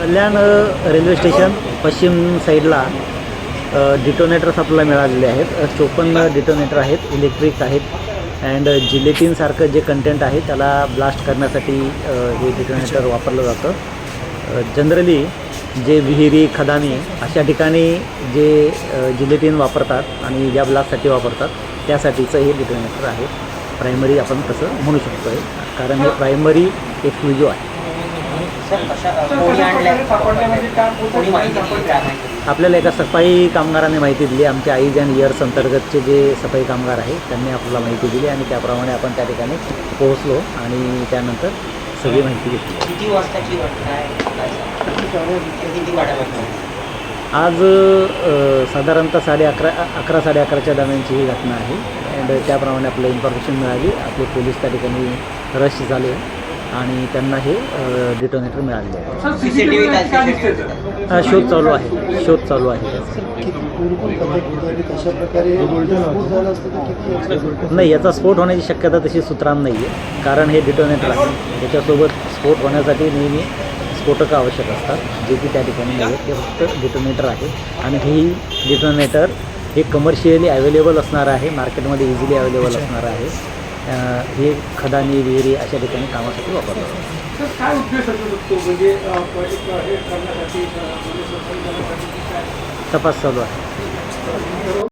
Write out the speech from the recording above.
कल्याण railway station पश्चिम साईडला detonators आपल्याला मिळालेले आहेत. चोपन्न डिटोनेटर आहेत इलेक्ट्रिक आहेत अँड जिलेटिनसारखं जे कंटेंट आहे त्याला ब्लास्ट करण्यासाठी हे डिटोनेटर वापरलं जातं. जनरली जे विहिरी खदानी अशा ठिकाणी जे जिलेटिन वापरतात आणि ज्या ब्लास्टसाठी वापरतात त्यासाठीचं हे डिटोनेटर आहे. प्रायमरी आपण तसं म्हणू शकतो आहे कारण हे प्रायमरी एक्सक्लुजिव्ह आहे आपल्याला एका सफाई कामगाराने माहिती दिली. आमच्या आईज अँड इयर्स अंतर्गतचे जे सफाई कामगार आहे त्यांनी आपल्याला माहिती दिली आणि त्याप्रमाणे आपण त्या ठिकाणी पोहोचलो आणि त्यानंतर सगळी माहिती घेतली. आज साधारणतः साडे अकरा अकरा साडे अकराच्या दरम्यानची ही घटना आहे. अँड त्याप्रमाणे आपल्याला इन्फॉर्मेशन मिळाली. आपले पोलीस त्या ठिकाणी रश झाले. आणि त्यांना हे डिटोनेटर मिळालेले आहे? हा शोध चालू आहे. शोध चालू आहे. नाही याचा स्फोट होण्याची शक्यता तशी सुत्रान नाही आहे कारण हे डिटोनेटर आहे. त्याच्यासोबत स्फोट होण्यासाठी नेहमी स्फोटकं आवश्यक असतात. जे की त्या ठिकाणी नाही ते फक्त डिटोनेटर आहे. आणि ही डिटोनेटर हे कमर्शियली अवेलेबल असणार आहे. मार्केटमध्ये इझिली अवेलेबल असणार आहे. हे खदानी विहिरी अशा ठिकाणी कामासाठी वापरलं जातं. तर काय उद्देश असू शकतो म्हणजे हे करण्यासाठी म्हणजे तपास चालू आहे.